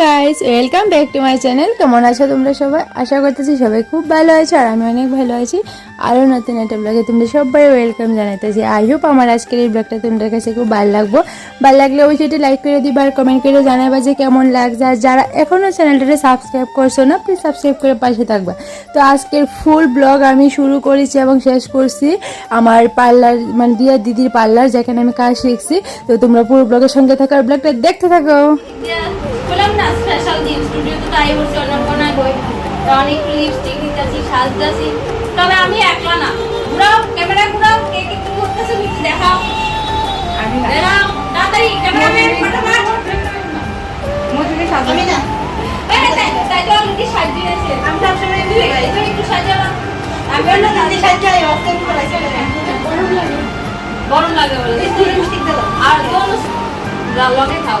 Guys welcome back to my channel কেমন আছো তোমরা সবাই? আশা করতেছি সবাই খুব ভালো আছো আর আমি অনেক ভালো আছি। আরও নতুন একটা ব্লগে তোমরা সবাই ওয়েলকাম জানাইতেছি। আই হোপ আমার আজকের এই ব্লগটা তোমাদের কাছে খুব ভালো লাগবো। ভালো লাগলে ওই সেটি লাইক করে দিবা আর কমেন্ট করে জানাবা যে কেমন লাগছে। আর যারা এখনও চ্যানেলটাকে সাবস্ক্রাইব করছ না প্লিজ সাবস্ক্রাইব করে পাশে থাকবা। তো আজকের ফুল ব্লগ আমি শুরু করেছি এবং শেষ করছি আমার পার্লার মানে দিয়া দিদির পার্লার, যেখানে আমি কাজ শিখছি। তো তোমরা পুরো ব্লগের সঙ্গে থাকার ব্লগটা দেখতে থাকো। বললাম না স্পেশাল দিন স্টুডিও তো তাই বলছি অন্নপূর্ণায় বই। তো অনেক লিপস্টিক নিতেছি সাজতেছি। তবে আমি একলা না। ঘুরাও ক্যামেরা ঘুরাও কে কে কি করতেছে একটু দেখাও। দেখাও তাড়াতাড়ি ক্যামেরাম্যান ফটোফট। আমি না। এই, এই, তাই- তো অলরেডি সাজিয়েছে আমি সবসময় তুমি একটু সাজাও। আমি অন্য দিদি সাজাই গরম লাগে। বলে। আর দোনো লগে খাও।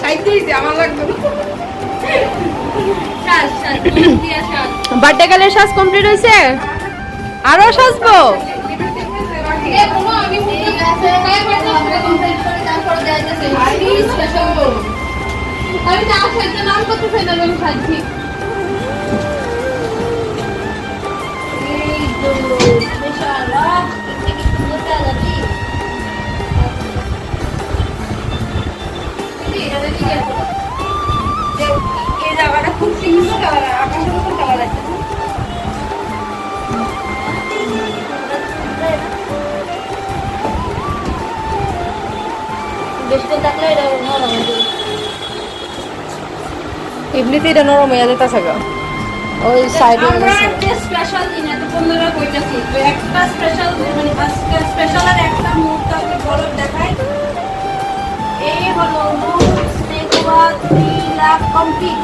খাইতে বার্থডে গালের সাজ কমপ্লিট হয়েছে? আরও সাজবো? আমি না সাজতে নাম করতে চাই আমি সাজছি এই জায়গাটা খুব সুন্দর কালার আকাশের মতো কালার আছে এমনিতে এটা নরম হয়ে যেতেছে গো। ওই সাইডে আমরা একটা স্পেশাল দিন এত বন্ধুরা কইতাছি। একটা স্পেশাল মানে আজকে স্পেশাল আর একটা মুহূর্ত আমি বড় দেখাই। এই হলো লাখ কমপ্লিট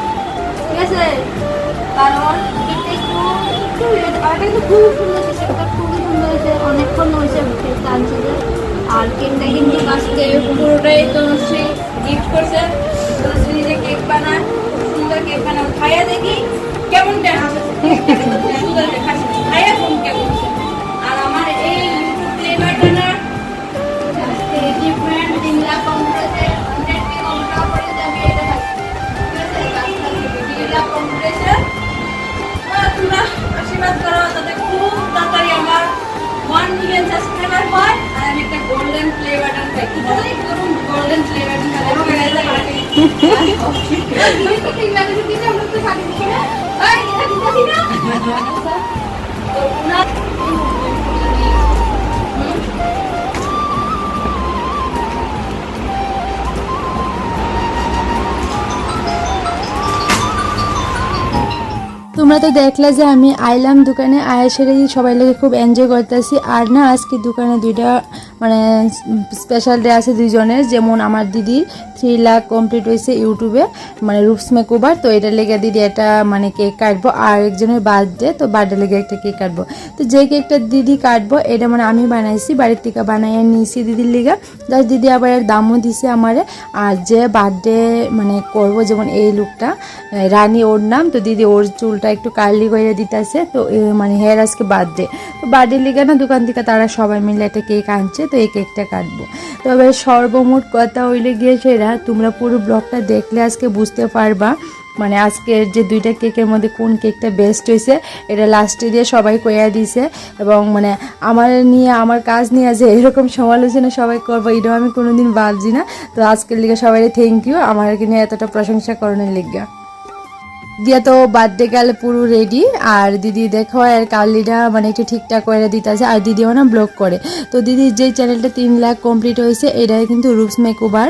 ঠিক আছে? কারণ এটা একটু একটু আর কিন্তু খুব সুন্দর হয়েছে খুবই সুন্দর হয়েছে অনেকক্ষণ হয়েছে কেকটা আনছে আর কেকটা কিন্তু আজকে পুরোটাই তো সে গিফট করছে। তো নিজে কেক বানায় খুব সুন্দর কেক বানায়। খাইয়া দেখি। কেমন আর আমার এই ফ্লেভারটা না ডিফারেন্ট আমি এটা তোমরা আশীর্বাদ করো যাতে খুব তাড়াতাড়ি আমার ওয়ান মিলিয়ন সাবস্ক্রাইবার হয়। আর আমি একটা গোল্ডেন বাটন পাই করুন গোল্ডেন প্লে বাটন তো ঠিক লাগে দিতে আমরা তো সাথে তোমরা তো দেখলা যে আমি আইলাম দোকানে, আয়া সেরে সবাই লোকে খুব এনজয় করতেছি। আর না, আজকে দোকানে দুইটা মানে স্পেশাল ডে আছে দুইজনের, যেমন আমার দিদির থ্রি লাখ কমপ্লিট হয়েছে ইউটিউবে মানে রুপস মেকওভার তো এটা লেগে দিদি একটা মানে কেক কাটবো, আর একজনের বার্থডে তো বার্থডে লেগে একটা কেক কাটবো। তো যে কেকটা দিদি কাটবো, এটা মানে আমি বানাইছি, বাড়ির থেকে বানাইয়ে নিয়েছি দিদির লিগা। যার দিদি আবার দামও দিছে আমারে, আর যে বার্থডে মানে করব যেমন এই লুকটা রানী ওর নাম, তো দিদি ওর চুলটা একটু কার্লি করে দিতেছে, তো মানে হেয়ার আজকে বার্থডে তো বার্থডে লিগে না, দোকান থেকে তারা সবাই মিলে একটা কেক আনছে তো এই কেকটা কাটবো। তবে সর্বমোট কথা হইলে গিয়ে সেরা, তোমরা পুরো ব্লগটা দেখলে আজকে বুঝতে পারবা মানে আজকের যে দুইটা কেকের মধ্যে কোন কেকটা বেস্ট হয়েছে এটা লাস্টে দিয়ে সবাই কইয়া দিছে, এবং মানে আমার নিয়ে, আমার কাজ নিয়ে যে এরকম সমালোচনা সবাই করব, এটাও আমি কোনোদিন ভাবছি না। তো আজকের লিগে সবাই থ্যাংক ইউ আমার নিয়ে এতটা প্রশংসা করানোর লিগা। দিয়া তো বার্থডে গেলে পুরো রেডি আর দিদি দেখো আর কালিটা মানে একটু ঠিকঠাক করে দিতেছে, আর দিদিও না ব্লগ করে। তো দিদির যে চ্যানেলটা তিন লাখ কমপ্লিট হয়েছে, এটাই কিন্তু রুপস মেক ওভার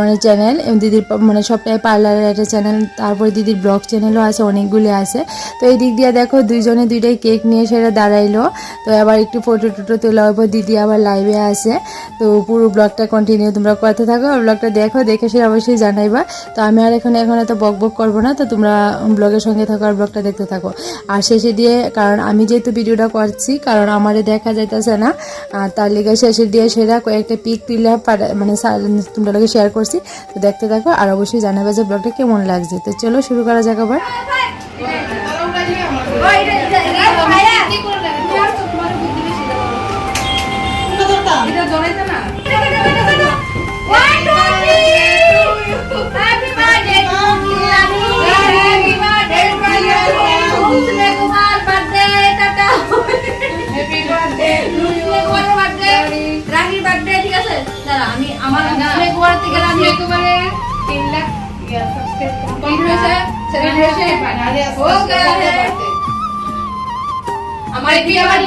মানে চ্যানেল দিদির মানে সবটাই পার্লারের একটা চ্যানেল তারপরে দিদির ব্লগ চ্যানেলও আছে, অনেকগুলি আছে। তো এই দিক দিয়ে দেখো দুইজনে দুইটাই কেক নিয়ে সেটা দাঁড়াইলো। তো আবার একটু ফটো টুটো তোলা হব দিদি আবার লাইভে আছে। তো পুরো ব্লগটা কন্টিনিউ তোমরা করতে থাকো ব্লগটা দেখো, দেখে সে অবশ্যই জানাইবা। তো আমি আর এখন এখন এত বক বক করব না, তো তোমরা ব্লগের সঙ্গে থাকো আর ব্লগটা দেখতে থাকো। আর শেষে দিয়ে, কারণ আমি যেহেতু ভিডিওটা করছি, কারণ আমারে দেখা যাইতেছে না তার লিগে শেষে দিয়ে সেটা কয়েকটা পিক তুলে মানে তোমরা লোকে শেয়ার করছি। তো দেখতে থাকো আর অবশ্যই জানাবে যে ব্লগটা কেমন লাগছে। তো চলো শুরু করা যাক আবার। এটা এটা এটা আমার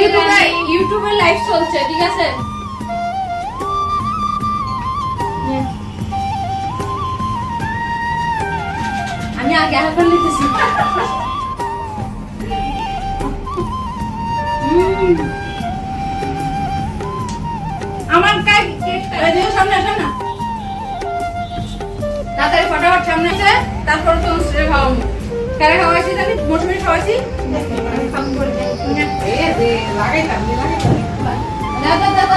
ইউটিউবে লাইভ চলছে ঠিক আছে আমি আগে নিতেছি তারপর তো অনুষ্ঠিত খাওয়াবো কারে খাওয়াইছি জানি মৌসুমি খাওয়াইছি এ দে লাগাইতাম দে লাগাইতাম। দাও, দাও,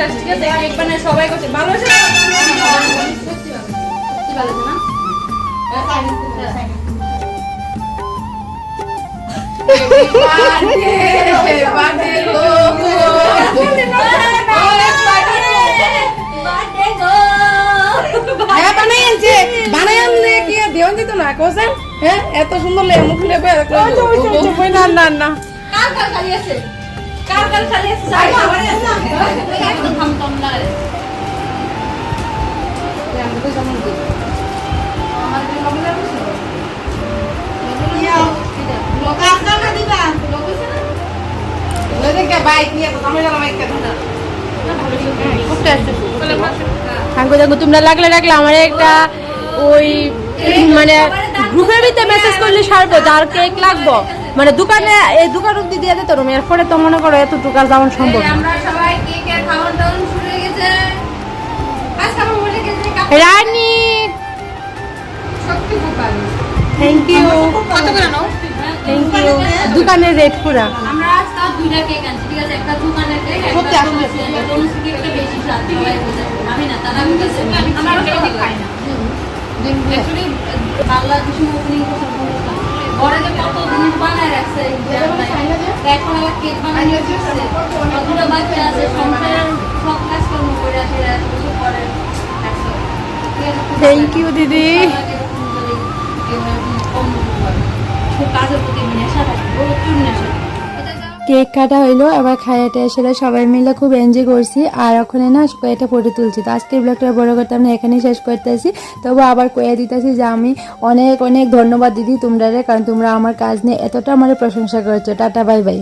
তনুশ্রী ঠিক আছে কেক বানায় সবাই করছে। ভালো হয়েছে ভালো না? গো হ্যাঁ হ্যাঁ এত সুন্দর লে মুখ লে না না না। কার কার খালি আছে। কার কার খালি আছে। থাকো থাকো তোমরা লাগলে রাখলে আমার একটা ওই মানে গ্রুপের ভিতরে মেসেজ করলে সারবো যার কেক লাগবো। মানে দোকানে এই দোকান অব্দি দিয়ে দিতে তুমি এরপরে তো মনে করো এতটুকু আর যাওয়ান সম্ভব রানী! থ্যাংক ইউ থ্যাংক ইউ দোকানের রেট পুরা। আমরা দুইটা কেক আনছি ঠিক আছে? একটা দোকানের কেক একটা তনুশ্রী কেকটা বেশি স্বাদ আমি না তারা বলছে খাই না। বাংলা কিছু ওপেনিং ঘরে যে কত জিনিস বানায় রাখছে এখন আবার কেক বানানো শিখছে বাচ্চা আছে সংসারের সব কাজকর্ম করে আছে এত কিছু করে। রাখছে। ঠিক আছে, খুব Thank you, দিদি। কাজের প্রতি নেশা কেক কাটা হইল, আবার খাইয়াটা সেটা সবাই মিলে খুব এনজয় করছি। আর ওখানে না কয়েকটা ফটো তুলছি। তো আজকে ব্লগটা বড় করতে আমরা এখানেই শেষ করতেছি। তবু আবার কয়ে দিতেছি যে আমি অনেক অনেক ধন্যবাদ দিদি তোমরা কারণ তোমরা আমার কাজ নিয়ে এতটা আমার প্রশংসা করেছ। Tata, bye bye.